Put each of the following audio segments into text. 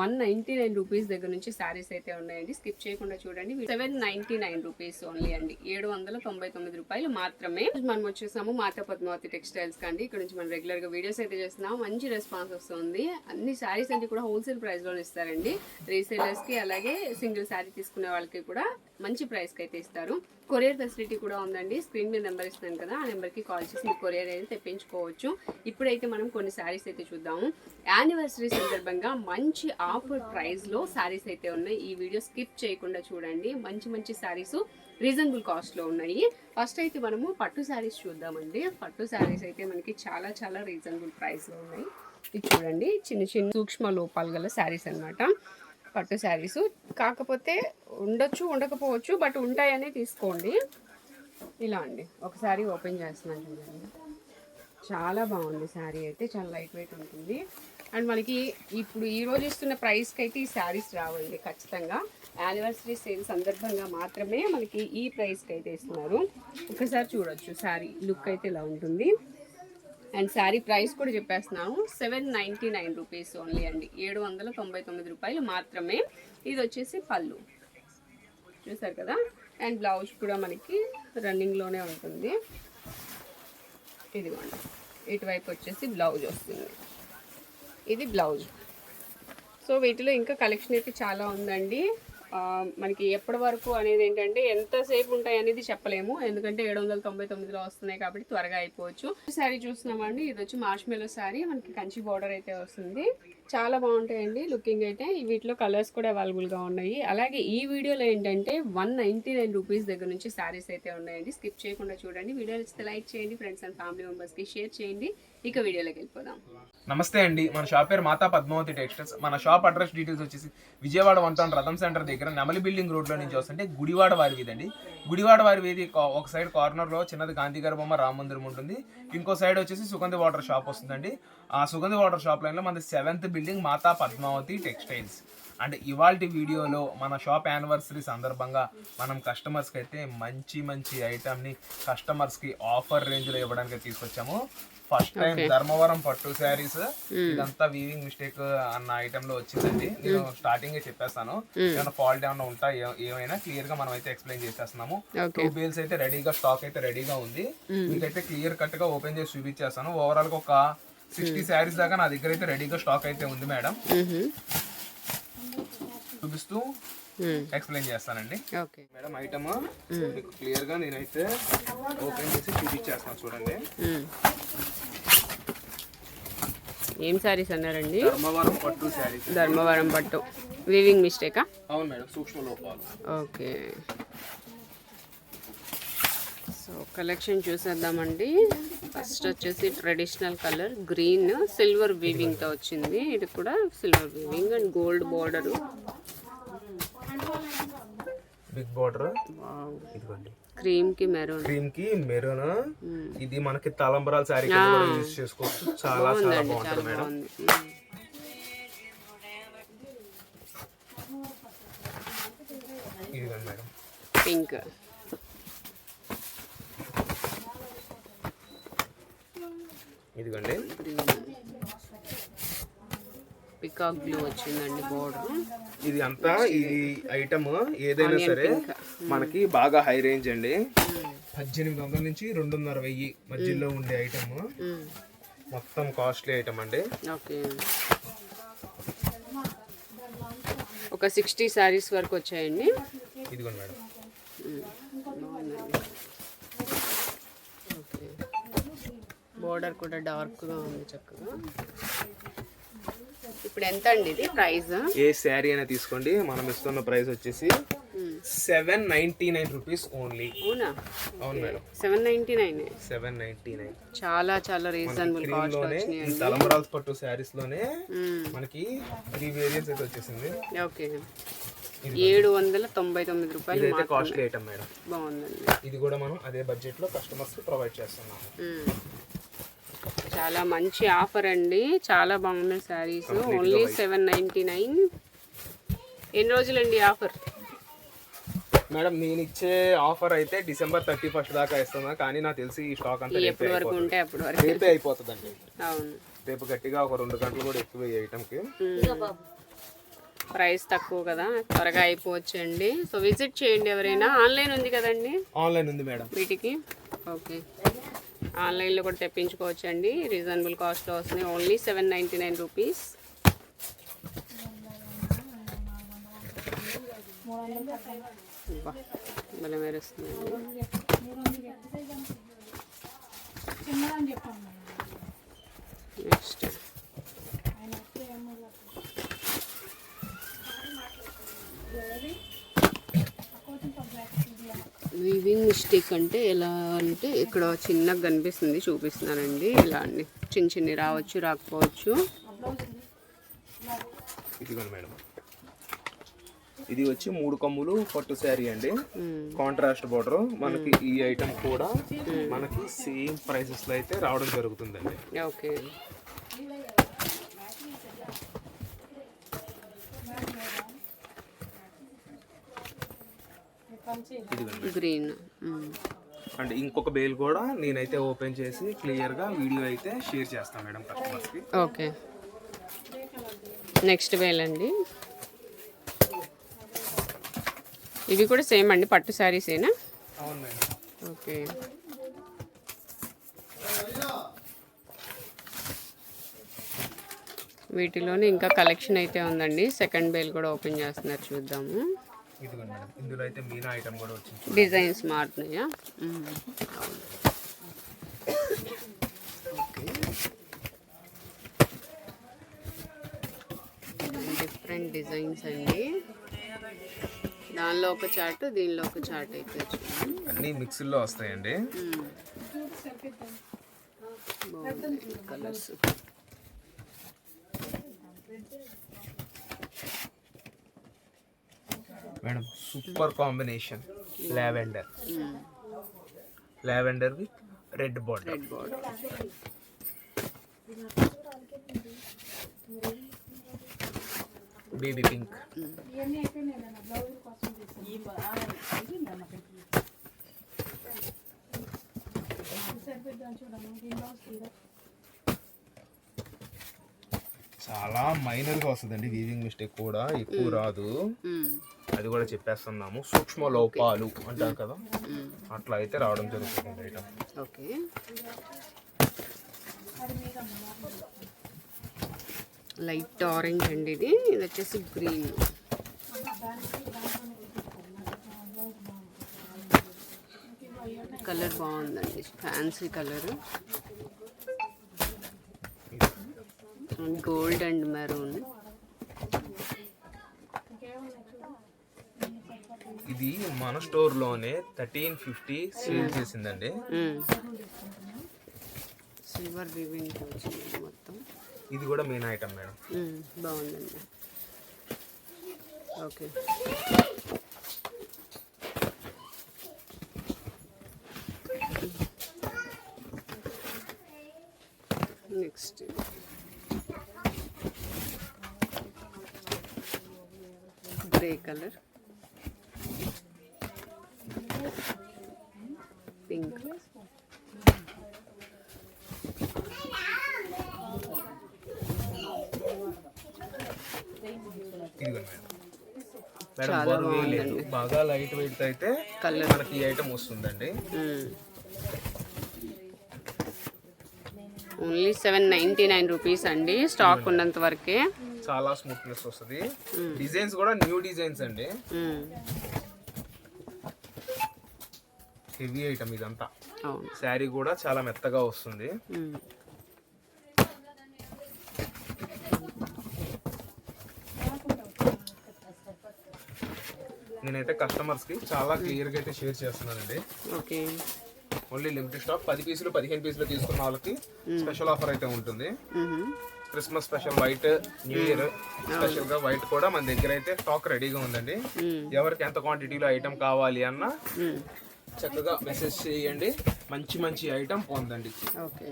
One ninety nine rupees దగ్గర నుంచి శారీస్ అయితే ఉన్నాయండి. స్కిప్ చేయకుండా చూడండి. Seven ninety nine rupees only అండి. ఏడు వందల తొంభై తొమ్మిది రూపాయలు మాత్రమే. మనం వచ్చేసాము మాతా పద్మావతి టెక్స్టైల్స్ కండి. ఇక్కడ నుంచి మనం రెగ్యులర్గా వీడియోస్ అయితే చేస్తున్నాం మంచి రెస్పాన్స్ వస్తుంది. అన్ని శారీస్ అన్ని కూడా హోల్సేల్ ప్రైస్లోనే ఇస్తారండి. రీసేలర్స్కి అలాగే సింగిల్ శారీ తీసుకునే వాళ్ళకి కూడా మంచి ప్రైస్కి అయితే ఇస్తారు. కొరియర్ ఫెసిలిటీ కూడా ఉందండి. స్క్రీన్ మీద నెంబర్ ఇస్తున్నాను కదా ఆ నెంబర్కి కాల్ చేసి మీ కొరియర్ అయితే తెప్పించుకోవచ్చు. ఇప్పుడైతే మనం కొన్ని శారీస్ అయితే చూద్దాము. యానివర్సరీ సందర్భంగా మంచి ఆఫర్ ప్రైస్లో శారీస్ అయితే ఉన్నాయి. ఈ వీడియో స్కిప్ చేయకుండా చూడండి. మంచి మంచి శారీస్ రీజనబుల్ కాస్ట్లో ఉన్నాయి. ఫస్ట్ అయితే మనము పట్టు శారీస్ చూద్దామండి. పట్టు శారీస్ అయితే మనకి చాలా చాలా రీజనబుల్ ప్రైస్లో ఉన్నాయి. ఇది చూడండి. చిన్న చిన్న సూక్ష్మ లోపాలు గల శారీస్ అన్నమాట. పట్టు శారీస్. కాకపోతే ఉండొచ్చు ఉండకపోవచ్చు బట్ ఉంటాయనే తీసుకోండి. ఇలా అండి. ఒకసారి ఓపెన్ చేస్తున్నాను చూడండి. చాలా బాగుంది శారీ అయితే చాలా లైట్ వెయిట్ ఉంటుంది. అండ్ మనకి ఇప్పుడు ఈ రోజు ఇస్తున్న ప్రైస్కి అయితే ఈ శారీస్ రావండి ఖచ్చితంగా. యానివర్సరీ సేల్ సందర్భంగా మాత్రమే మనకి ఈ ప్రైస్కి అయితే ఇస్తున్నారు. ఒకసారి చూడొచ్చు శారీ లుక్ అయితే ఇలా ఉంటుంది. అండ్ శారీ ప్రైస్ కూడా చెప్పేస్తున్నాను seven ninety nine rupees only అండి. ఏడు వందల తొంభై తొమ్మిది రూపాయలు మాత్రమే. ఇది వచ్చేసి పళ్ళు. చూసారు కదా? అండ్ బ్లౌజ్ కూడా మనకి రన్నింగ్లోనే ఉంటుంది. ఇదిగోండి. ఇటువైపు వచ్చేసి బ్లౌజ్ వస్తుంది. ఇది బ్లౌజ్. సో వీటిలో ఇంకా కలెక్షన్ అయితే చాలా ఉందండి. మనకి ఎప్పటి వరకు అనేది ఏంటంటే ఎంతసేపు ఉంటాయి అనేది చెప్పలేము. ఎందుకంటే ఏడు వందల తొంభై తొమ్మిదిలో వస్తున్నాయి కాబట్టి త్వరగా అయిపోవచ్చు. శారీ చూస్తున్నామండి. ఇది వచ్చి మార్ష్మెలో శారీ మనకి కంచి బార్డర్ అయితే వస్తుంది. చాలా బాగుంటాయండి. లుకింగ్ అయితే వీటిలో కలర్స్ కూడా అవైలబుల్గా ఉన్నాయి. అలాగే ఈ వీడియోలో ఏంటంటే వన్ నైన్టీ నైన్ రూపీస్ దగ్గర నుంచి శారీస్ అయితే ఉన్నాయండి. స్కిప్ చేయకుండా చూడండి. వీడియో నచ్చితే లైక్ చేయండి. ఫ్రెండ్స్ అండ్ ఫ్యామిలీ మెంబర్స్కి షేర్ చేయండి. ఇక వీడియోలోకి వెళ్ళిపోదాం. నమస్తే అండి మన షాప్ పేరు మాతా పద్మావతి టెక్స్టైల్స్. మన షాప్ అడ్రస్ డీటెయిల్స్ వచ్చేసి Vijayawada one town Ratham centre దగ్గర నెమలి బిల్డింగ్ రోడ్లో నుంచి వస్తుంటే గుడివాడ వారి వీధి అండి. గుడివాడ వారి వీధి ఒక సైడ్ కార్నర్లో చిన్నది గాంధీ గారి బొమ్మ రామ మందిరం ఉంటుంది. ఇంకో సైడ్ వచ్చేసి సుగంధి వాటర్ షాప్ వస్తుందండి. ఆ సుగంధి వాటర్ షాప్ లైన్లో మన seventh building Mata Padmavati textiles. And ఇవాళ వీడియోలో మన షాప్ యానివర్సరీ సందర్భంగా మనం కస్టమర్స్కి అయితే మంచి మంచి ఐటమ్ని కస్టమర్స్కి ఆఫర్ రేంజ్లో ఇవ్వడానికి తీసుకొచ్చాము. ఫస్ట్ టైం ధర్మవరం పట్టు శారీస్ ఇదంతా వీవింగ్ మిస్టేక్ అన్న ఐటమ్లో వచ్చిందండి. నేను స్టార్టింగ్ చెప్పేస్తాను. ఏమైనా ఫాల్ట్ ఏమైనా ఉంటా ఏమైనా క్లియర్గా మనం అయితే ఎక్స్ప్లెయిన్ చేసేస్తున్నాము టూ బేల్స్ అయితే రెడీగా స్టాక్ అయితే రెడీగా ఉంది. మీకైతే క్లియర్ కట్గా ఓపెన్ చేసి చూపించేస్తాను. ఓవరాల్గా ఒక సిక్స్టీ శారీస్ దాకా నా దగ్గర అయితే రెడీగా స్టాక్ అయితే ఉంది మేడం. చూపిస్తూ ఎక్స్ప్లెయిన్ చేస్తానండి. మేడం ఐటమ్ మీకు క్లియర్గా నేనైతే ఓపెన్ చేసి చూపించేస్తాను చూడండి. ఏం శారీస్ అన్నారండి? ధర్మవరం పట్టు శారీస్. ధర్మవరం పట్టు. వీవింగ్ మిస్టేకా అవును మేడం సూక్ష్మ లోపాలు. ఓకే. సో కలెక్షన్ చూసేద్దామండి. ఫస్ట్ వచ్చేసి ట్రెడిషనల్ కలర్ గ్రీన్ సిల్వర్ వీవింగ్తో వచ్చింది. ఇది కూడా silver weaving and gold border big border ఇదిగోండి. క్రీమ్కి మెరూన్. క్రీమ్కి మెరూన్ ఇది మనకి తలంబరాల శారీ యూజ్ చేసుకోవచ్చు. చాలా చాలా బాగుంటుంది మేడం. ఇదిగోండి మేడం. పింక్. ఇదిగోండి. పికాక్ బ్లూ వచ్చిందండి బార్డర్. ఇది అంతా ఈ ఐటమ్ ఏదైనా సరే మనకి బాగా హై రేంజ్ అండి. పద్దెనిమిది వందల నుంచి రెండున్నర వెయ్యి మధ్యలో ఉండే ఐటమ్ మొత్తం కాస్ట్లీ ఐటమ్ అండి. ఓకే. ఒక సిక్స్టీ శారీస్ వరకు వచ్చాయండి. ఇదిగోండి మేడం. బోర్డర్ కూడా డార్క్గా ఉంది చక్కగా. ఇప్పుడు ఎంత అండి ఇది ప్రైస్? ఏ శారీ అయినా తీసుకోండి. మనం ఇస్తున్న ప్రైస్ వచ్చేసి seven ninety nine rupees only. అవునా? అవును madam. Seven ninety nine. Seven ninety nine. చాలా చాలా రీజనబుల్ కాస్ట్లోనే ఈ తలంబరాల్స్ పట్టు శారీస్లోనే మనకి త్రీ వేరియన్స్ అయితే వచ్చేసింది. ఓకే ఏడు వందల తొంభై తొమ్మిది రూపాయలు ఇదైతే కాస్ట్లీ ఐటమ్ మేడం. బాగుందండి. ఇది కూడా మనం అదే బడ్జెట్లో కస్టమర్స్ ప్రొవైడ్ చేస్తున్నాము. మ్మ్. చాలా మంచి ఆఫర్ అండి. చాలా బాగున్నాయి saris. Only seven ninety nine ఎన్ని రోజులండి ఆఫర్ మేడం నేను ఇచ్చే ఆఫర్ అయితే డిసెంబర్ థర్టీ ఫస్ట్ దాకా ఇస్తున్నా కానీ నాకు తెలిసి ఈ స్టాక్ అంతా ఎప్పటి వరకు ఉంటే అప్పటి వరకు. రేపే అయిపోతుందండి. అవును. రేపు గట్టిగా ఒక రెండు గంటలు కూడా ఎక్కువ ఈ ఐటమ్కి ప్రైస్ తక్కువ కదా త్వరగా అయిపోవచ్చండి. సో విజిట్ చేయండి ఎవరైనా. ఆన్లైన్ ఉంది కదండి? ఆన్లైన్ ఉంది మేడం. వీటికి? ఓకే. ఆన్లైన్లో కూడా తెప్పించుకోవచ్చు అండి రీజనబుల్ కాస్ట్లో వస్తున్నాయి. Only seven ninety nine rupees. భలే మెరుస్తుందండి నెక్స్ట్ వివింగ్ మిస్టేక్ అంటే ఎలా అంటే ఇక్కడ చిన్నగా కనిపిస్తుంది చూపిస్తున్నానండి. ఇలా అండి. చిన్న చిన్ని రావచ్చు రాకపోవచ్చు. మేడం. ఇది వచ్చి మూడు కమ్ములు పట్టు శారీ అండి. Contrast border. మనకి ఈ ఐటమ్ కూడా మనకి సేమ్ ప్రైసెస్లో అయితే రావడం జరుగుతుందండి. ఓకే. గ్రీన్. అండ్ ఇంకొక బేల్ కూడా నేనైతే ఓపెన్ చేసి క్లియర్గా వీడియో అయితే షేర్ చేస్తాను మేడం కస్టమర్స్కి ఓకే. నెక్స్ట్ వేలండి ఇవి కూడా సేమ్ అండి పట్టు శారీసేనా ఓకే. వీటిలోనే ఇంకా కలెక్షన్ అయితే ఉందండి. సెకండ్ బేల్ కూడా ఓపెన్ చేస్తున్నారు చూద్దాము. ఇదిగోండి మేడం ఇందులో అయితే మీనా ఐటమ్ కూడా వచ్చింది డిజైన్స్ మారుతున్నాయా. డిఫరెంట్ డిజైన్స్ అండి. దానిలో ఒక చార్ట్ దీనిలో ఒక చార్ట్ అయితే అన్ని మిక్స్లో వస్తాయండి. Colours. Madam super combination. Lavender. Lavender with red border. Red border. Baby pink. చాలా మైనర్గా వస్తుందండి వీవింగ్ మిస్టేక్ కూడా. ఎక్కువ రాదు. అది కూడా చెప్పేస్తున్నాము. సూక్ష్మ లోపాలు అంటారు కదా. అట్లా అయితే రావడం జరుగుతుంది ఐటమ్ ఓకే. లైట్ ఆరెంజ్ అండి ఇది. ఇది వచ్చేసి గ్రీన్. కలర్ బాగుందండి. Fancy colour. Gold and maroon. ఇది మన స్టోర్లోనే థర్టీన్ ఫిఫ్టీ సేల్ చేసిందండి. సిల్వర్ వివింగ్ వచ్చింది మొత్తం. ఇది కూడా మెయిన్ ఐటమ్ మేడం. బాగుందండి. Okay next grey colour. Pink బాగా లైట్ వెయిట్ అయితే కలర్ మనకి ఈ ఐటమ్ వస్తుందండి. Only seven ninety nine rupees అండి. స్టాక్ ఉన్నంత వరకే. చాలా స్మూత్నెస్ వస్తుంది. డిజైన్స్ కూడా న్యూ డిజైన్స్ అండి. హెవీ ఐటమ్ ఇదంతా. శారీ కూడా చాలా మెత్తగా వస్తుంది. నేనైతే కస్టమర్స్కి చాలా క్లియర్గా అయితే షేర్ చేస్తున్నానండి. ఓకే. ఓన్లీ లిమిటెడ్ స్టాక్ పది పీసులు పదిహేను పీసులు తీసుకున్న వాళ్ళకి స్పెషల్ ఆఫర్ అయితే ఉంటుంది. Christmas special white new year స్పెషల్గా వైట్ కూడా మన దగ్గర అయితే స్టాక్ రెడీగా ఉందండి. ఎవరికి ఎంత క్వాంటిటీలో ఐటమ్ కావాలి అన్న. చక్కగా మెసేజ్ చేయండి. మంచి మంచి ఐటమ్ పొందండి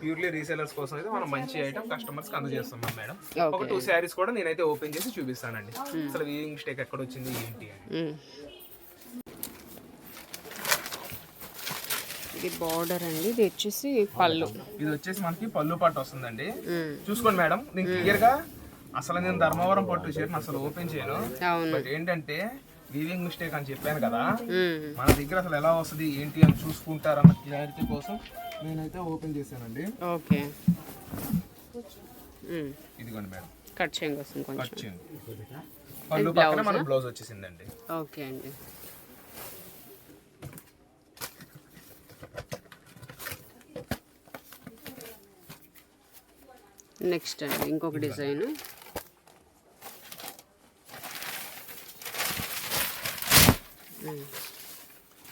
ప్యూర్లీ రీసేలర్స్ కోసం అయితే మనం మంచి ఐటమ్ కస్టమర్స్కి అందజేస్తున్నాం మేడం. ఒక టూ శారీస్ కూడా నేనైతే ఓపెన్ చేసి చూపిస్తానండి. అసలు వీవింగ్ మిస్టేక్ ఎక్కడ వచ్చింది ఏంటి అని. ఇది బార్డర్ అండి. ఇది వచ్చేసి పళ్ళు. ఇది వచ్చేసి మనకి పళ్ళు పాటు వస్తుందండి. చూసుకోండి మేడం. నేను క్లియర్గా అసలు నేను ధర్మవరం పట్టు చీరను అసలు ఓపెన్ చేయను. బట్ ఏంటంటే వీవింగ్ మిస్టేక్ అని చెప్పాను కదా. మన దగ్గర అసలు ఎలా వస్తుంది ఏంటి అని చూసుకుంటారన్న క్లారిటీ కోసం నేనైతే ఓపెన్ చేశానండి. ఓకే. ఇదిగోండి మేడం. కట్ చేయండి కట్ చేయండి. పళ్ళు పక్కన మన బ్లౌజ్ వచ్చేసిందండి. ఓకే అండి. నెక్స్ట్ అండి ఇంకొక డిజైన్.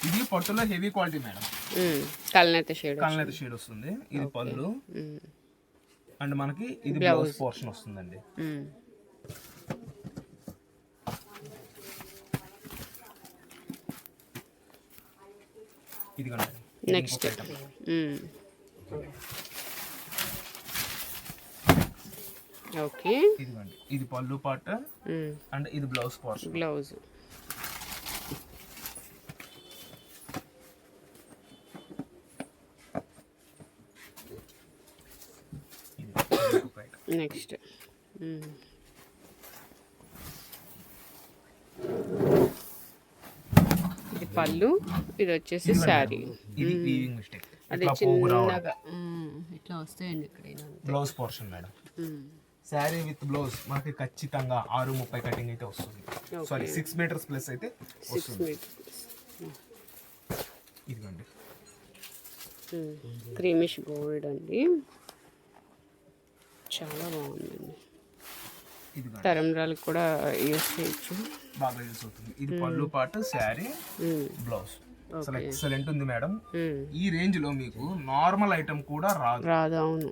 ఇది పట్టులో హెవీ క్వాలిటీ మేడం. కలనైతే షేడ్ కళ్ళనైతే షేడ్ వస్తుంది. ఇది పళ్ళు. అండ్ మనకి ఇది బ్లౌజ్. పోర్షన్ వస్తుందండి. ఇది నెక్స్ట్ ఓకే. ఇదిగోండి ఇది పళ్ళు పాట అండ్ ఇది బ్లౌజ్ పోర్షన్ బ్లౌజ్. నెక్స్ట్. ఇది పళ్ళు ఇది వచ్చేసి శారీ. ఇది వీవింగ్ మిస్టేక్ అది చిన్నగా. ఇట్లా వస్తాయండి ఎక్కడైనా blouse portion madam. Sari with blouse మనకి ఖచ్చితంగా ఆరు ముప్పై కటింగ్ అయితే వస్తుంది. సారీ సిక్స్ మీటర్స్ ప్లస్ అయితే మీటర్స్ ఇదిగోండి. క్రీమిష్ గోల్డ్ అండి. చాలా బాగుందండి. తరంరాలకు కూడా యూస్ చేయొచ్చు. బాగా యూస్ అవుతుంది. ఇది పళ్ళు పాటు శారీ మ్మ్. బ్లౌజ్. అసలు ఎక్సలెంట్ ఉంది మేడం. ఈ రేంజ్లో మీకు నార్మల్ ఐటమ్ కూడా రాదు. రాదు అవును.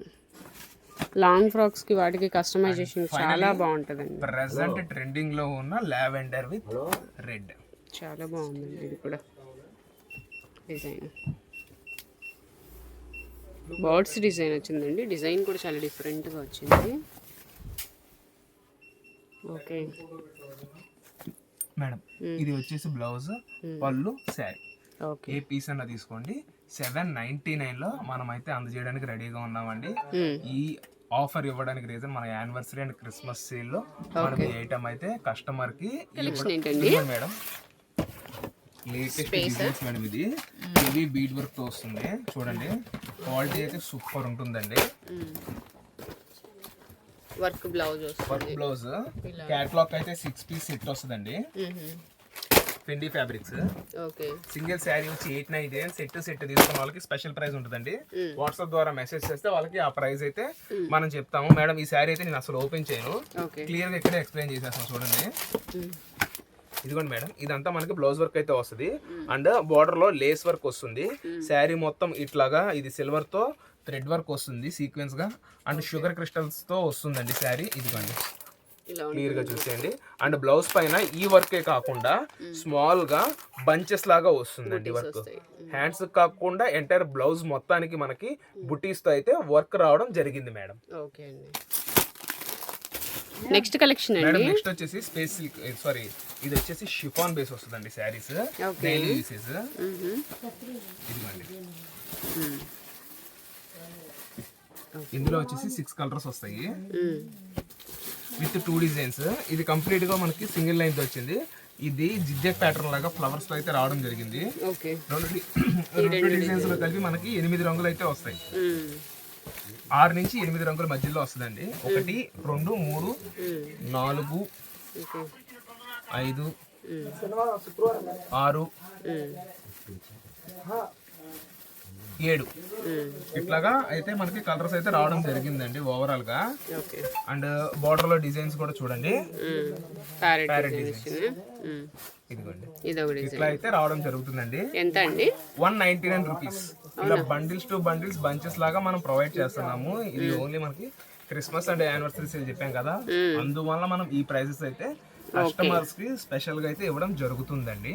లాంగ్ ఫ్రాక్స్కి వాటికి కస్టమైజేషన్ చాలా బాగుంటుందండి. ప్రెసెంట్ ట్రెండింగ్లో ఉన్న లావెండర్ విత్ రెడ్ చాలా బాగుందండి ఇది కూడా. డిజైన్ బర్డ్స్ డిజైన్ వచ్చిందండి. డిజైన్ కూడా చాలా డిఫరెంట్గా వచ్చింది. ఓకే మేడం ఇది వచ్చేసి బ్లౌజ్ పళ్ళు శారీ ఓకే ఏ పీస్ అన్న తీసుకోండి. సెవెన్ నైన్టీ నైన్లో మనం అయితే అందజేయడానికి రెడీగా ఉన్నామండి. ఈ ఆఫర్ ఇవ్వడానికి రీజన్ మన యానివర్సరీ అండ్ క్రిస్మస్ సేల్లో మనకి ఐటమ్ అయితే కస్టమర్కి మేడం. లేటెస్ట్ డిజైన్స్ మేడం ఇది. హెవీ బీడ్ వర్క్తో వస్తుంది. చూడండి. క్వాలిటీ అయితే సూపర్ ఉంటుందండి. Work blouse work blouse catalogue అయితే సిక్స్ పీస్ సెట్ వస్తుందండి twenty fabrics okay. Single sari వచ్చి eight nine nine set set తీసుకున్న వాళ్ళకి స్పెషల్ ప్రైస్ ఉంటుందండి. వాట్సాప్ ద్వారా మెసేజ్ చేస్తే వాళ్ళకి ఆ ప్రైస్ అయితే మనం చెప్తాము. మేడం ఈ శారీ అయితే నేను అసలు ఓపెన్ చేయను. క్లియర్గా ఇక్కడే ఎక్స్ప్లెయిన్ చేసేస్తాను చూడండి. ఇదిగోండి మేడం ఇదంతా మనకి బ్లౌజ్ వర్క్ అయితే వస్తుంది. అండ్ బార్డర్లో లేస్ వర్క్ వస్తుంది. శారీ మొత్తం ఇట్లాగా ఇది సిల్వర్తో థ్రెడ్ వర్క్ వస్తుంది సీక్వెన్స్గా. అండ్ షుగర్ క్రిస్టల్స్తో వస్తుందండి శారీ ఇదిగోండి. క్లియర్గా చూసేయండి. అండ్ బ్లౌజ్ పైన ఈ వర్కే కాకుండా స్మాల్గా బంచెస్ లాగా వస్తుందండి వర్క్. హ్యాండ్స్ కాకుండా ఎంటైర్ బ్లౌజ్ మొత్తానికి మనకి బుటీస్తో అయితే వర్క్ రావడం జరిగింది మేడం. ఓకే అండి. నెక్స్ట్ కలెక్షన్ మేడం అండి. నెక్స్ట్ వచ్చేసి స్పేస్ సిల్క్ సారీ ఇది వచ్చేసి షిఫాన్ బేస్ వస్తుందండి శారీస్. Okay. Daily usage. ఇదిగోండి. ఇందులో వచ్చేసి సిక్స్ కలర్స్ వస్తాయి. With two designs. ఇది కంప్లీట్గా మనకి సింగిల్ లైన్తో వచ్చింది. ఇది జిగ్జాగ్ ప్యాటర్న్ లాగా ఫ్లవర్స్తో అయితే రావడం జరిగింది. రెండు డిజైన్స్లో కలిపి మనకి ఎనిమిది రంగులు అయితే వస్తాయి. ఆరు నుంచి ఎనిమిది రంగుల మధ్యలో వస్తుందండి. ఒకటి రెండు మూడు. నాలుగు ఐదు. ఆరు. ఏడు. ఇట్లాగా అయితే మనకి కలర్స్ అయితే రావడం జరిగిందండి ఓవరాల్గా అండ్ బార్డర్లో డిజైన్స్ కూడా చూడండి. ఇదిగోండి. ఇట్లా అయితే రావడం జరుగుతుందండి. ఎంత అండి? One ninety nine rupees. ఇలా బండిల్స్ టు బండిల్స్ బంచెస్ లాగా మనం ప్రొవైడ్ చేస్తున్నాము. ఇది ఓన్లీ మనకి క్రిస్మస్ అండ్ యానివర్సరీ సేల్ చెప్పాం కదా. అందువల్ల మనం ఈ ప్రైజెస్ అయితే కస్టమర్స్కి స్పెషల్గా అయితే ఇవ్వడం జరుగుతుందండి.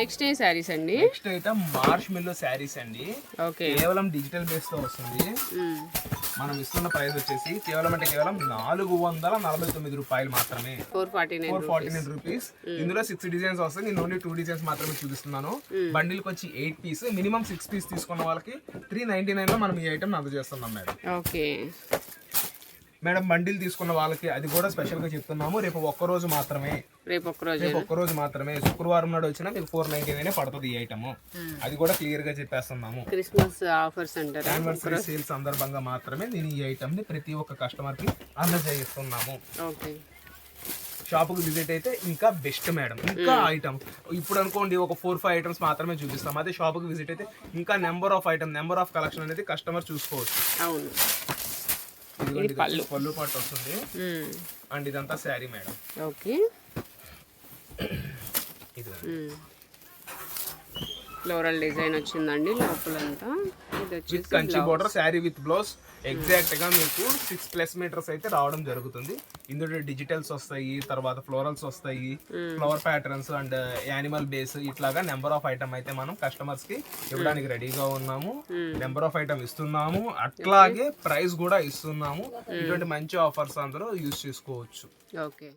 నెక్స్ట్ ఏ శారీస్ అండి? నెక్స్ట్ అయితే మార్ష్ మిల్లో శారీస్ అండి. ఓకే కేవలం డిజిటల్ బేస్తో వస్తుంది. మ్మ్. మనం ఇస్తున్న ప్రైస్ వచ్చేసి కేవలం అంటే కేవలం నాలుగు వందల నలభై తొమ్మిది రూపాయలు మాత్రమే. Four forty nine four forty nine rupees ఇందులో సిక్స్ డిజైన్స్ వస్తాయి. నేను ఓన్లీ టూ డిజైన్స్ మాత్రమే చూపిస్తున్నాను. బండిల్కి వచ్చి eight piece minimum six piece తీసుకున్న వాళ్ళకి త్రీ నైన్టీ నైన్లో మనం ఈ ఐటమ్ అందజేస్తున్నాం మేడం ఓకే మేడం బండిల్ తీసుకున్న వాళ్ళకి అది కూడా స్పెషల్గా చెప్తున్నాము. రేపు ఒక్క రోజు మాత్రమే. రేపు ఒక్క రోజు రేపు ఒక్క రోజు మాత్రమే. శుక్రవారం నాడు వచ్చినా మీకు ఫోర్ నైన్టీ నైన్ పడుతుంది ఈ ఐటమ్ అది కూడా క్లియర్గా చెప్పేస్తున్నాము. క్రిస్మస్ ఆఫర్స్ అంటారా? యానివర్సరీ సేల్ సందర్భంగా మాత్రమే నేను ఈ ఐటమ్ని ప్రతి ఒక్క కస్టమర్కి అందజేస్తున్నాము. ఓకే. షాప్కి విజిట్ అయితే ఇంకా బెస్ట్ మేడం. ఇంకా ఐటమ్ ఇప్పుడు అనుకోండి ఒక ఫోర్ ఫైవ్ ఐటమ్స్ మాత్రమే చూపిస్తాం. అదే షాప్కి విజిట్ అయితే ఇంకా number of item number of collection అనేది కస్టమర్ చూసుకోవచ్చు. అవును. ఇది వచ్చి పళ్ళు. పాటు వస్తుంది. అండ్ ఇదంతా sari madam. Okay. Floral design వచ్చిందండి లోపలంతా. With Kanchi border sari with blouse ఎగ్జాక్ట్గా మీకు సిక్స్ ప్లస్ మీటర్స్ అయితే రావడం జరుగుతుంది. ఇందులో డిజిటల్స్ వస్తాయి తర్వాత ఫ్లోరల్స్ వస్తాయి flower patterns and animal base ఇట్లాగా నెంబర్ ఆఫ్ ఐటమ్ అయితే మనం కస్టమర్స్కి ఇవ్వడానికి రెడీగా ఉన్నాము. నెంబర్ ఆఫ్ ఐటమ్ ఇస్తున్నాము. అట్లాగే ప్రైస్ కూడా ఇస్తున్నాము. ఇటువంటి మంచి ఆఫర్స్ అందరూ యూజ్ చేసుకోవచ్చు. ఓకే